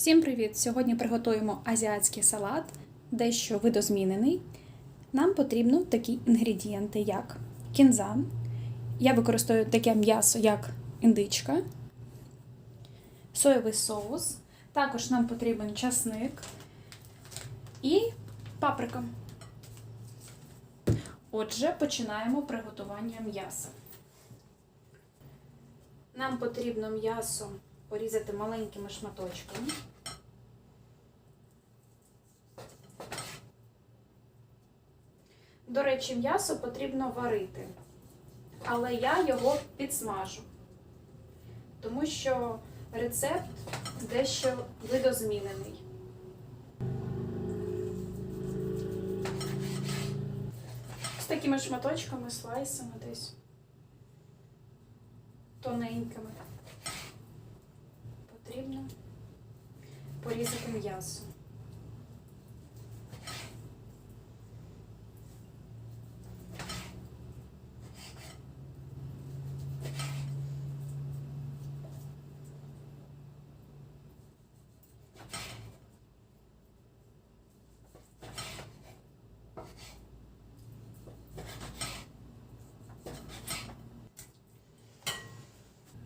Всім привіт! Сьогодні приготуємо азіатський салат, дещо видозмінений. Нам потрібно такі інгредієнти, як кінза. Я використовую таке м'ясо, як індичка, соєвий соус. Також нам потрібен часник і паприка. Отже, починаємо приготування м'яса. Нам потрібно м'ясо порізати маленькими шматочками. До речі, м'ясо потрібно варити, але я його підсмажу, тому що рецепт дещо видозмінений. З такими шматочками, слайсами десь тоненькими потрібно порізати м'ясо.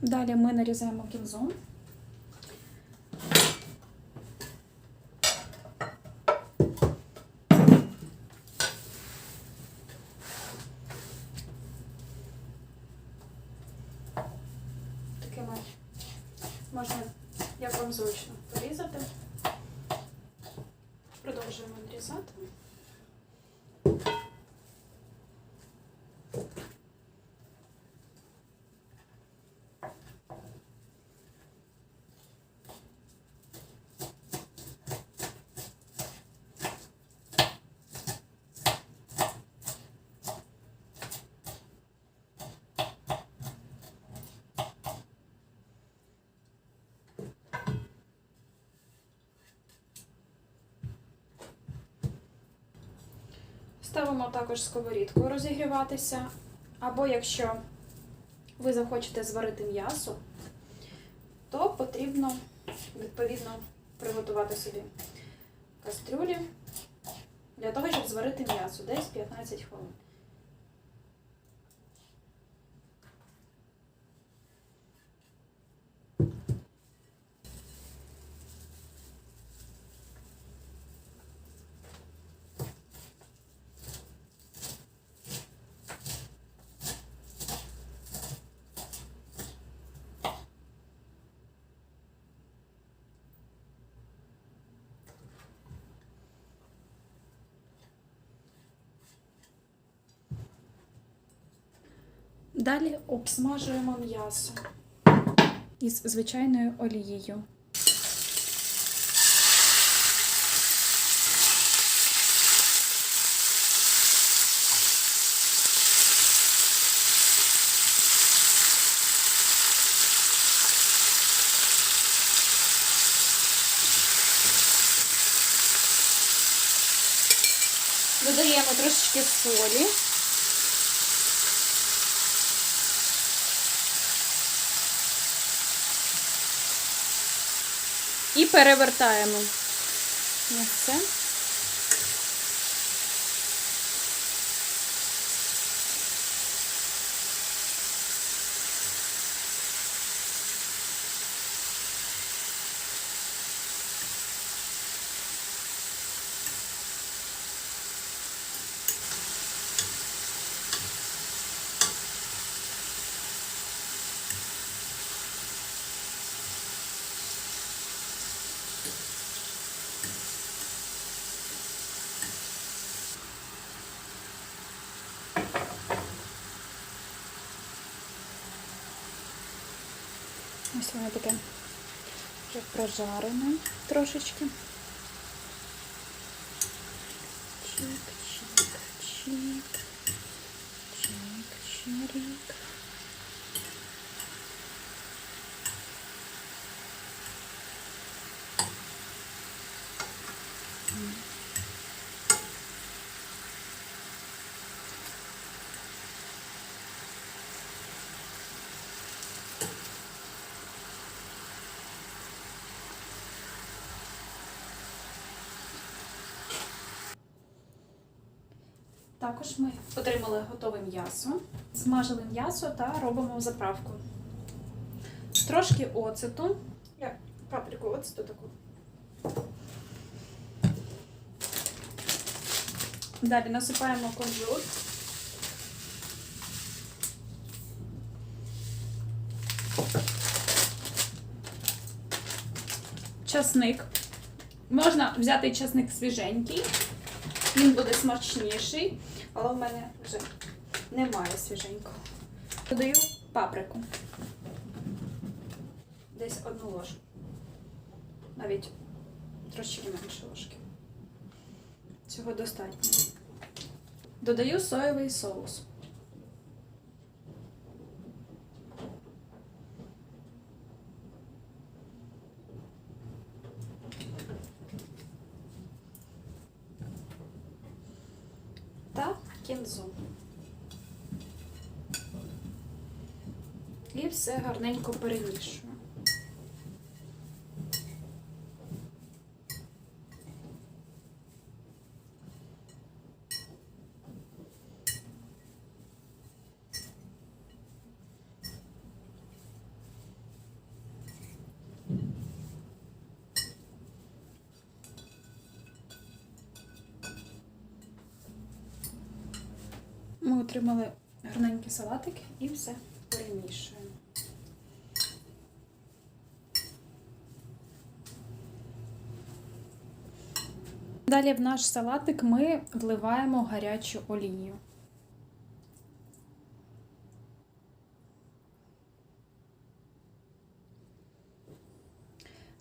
Далі ми нарізаємо кінзу. Такими можна, вам зручно, Ставимо також сковорідку розігріватися. Або якщо ви захочете зварити м'ясо, то потрібно відповідно приготувати собі кастрюлі для того, щоб зварити м'ясо десь 15 хвилин. Далі обсмажуємо м'ясо із звичайною олією. Додаємо трошечки солі. І перевертаємо. Ось Ось воно такая, вже прожаренная, трошечки. Чик-чик-чик, чик-чирик. Mm-hmm. Також ми отримали готове м'ясо, смажили м'ясо та робимо заправку. Трошки оцету. Я паприку оцету таку. Далі насипаємо кунжут. Часник. Можна взяти часник свіженький, він буде смачніший, але в мене вже немає свіженького. Додаю паприку. Десь одну ложку. Навіть трошки менше ложки. Цього достатньо. Додаю соєвий соус. Та кінзу. І все гарненько перемішую. Ми отримали гарненький салатик і все перемішуємо. Далі в наш салатик ми вливаємо гарячу олію.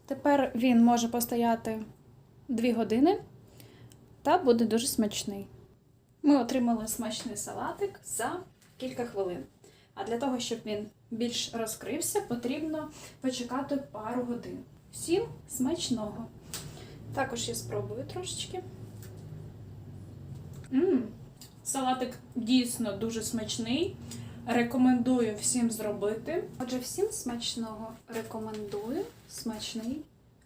Тепер він може постояти 2 години та буде дуже смачний. Ми отримали смачний салатик за кілька хвилин. А для того, щоб він більш розкрився, потрібно почекати пару годин. Всім смачного! Також я спробую трошечки. М-м, салатик дійсно дуже смачний. Рекомендую всім зробити. Отже, всім смачного рекомендую смачний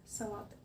салатик.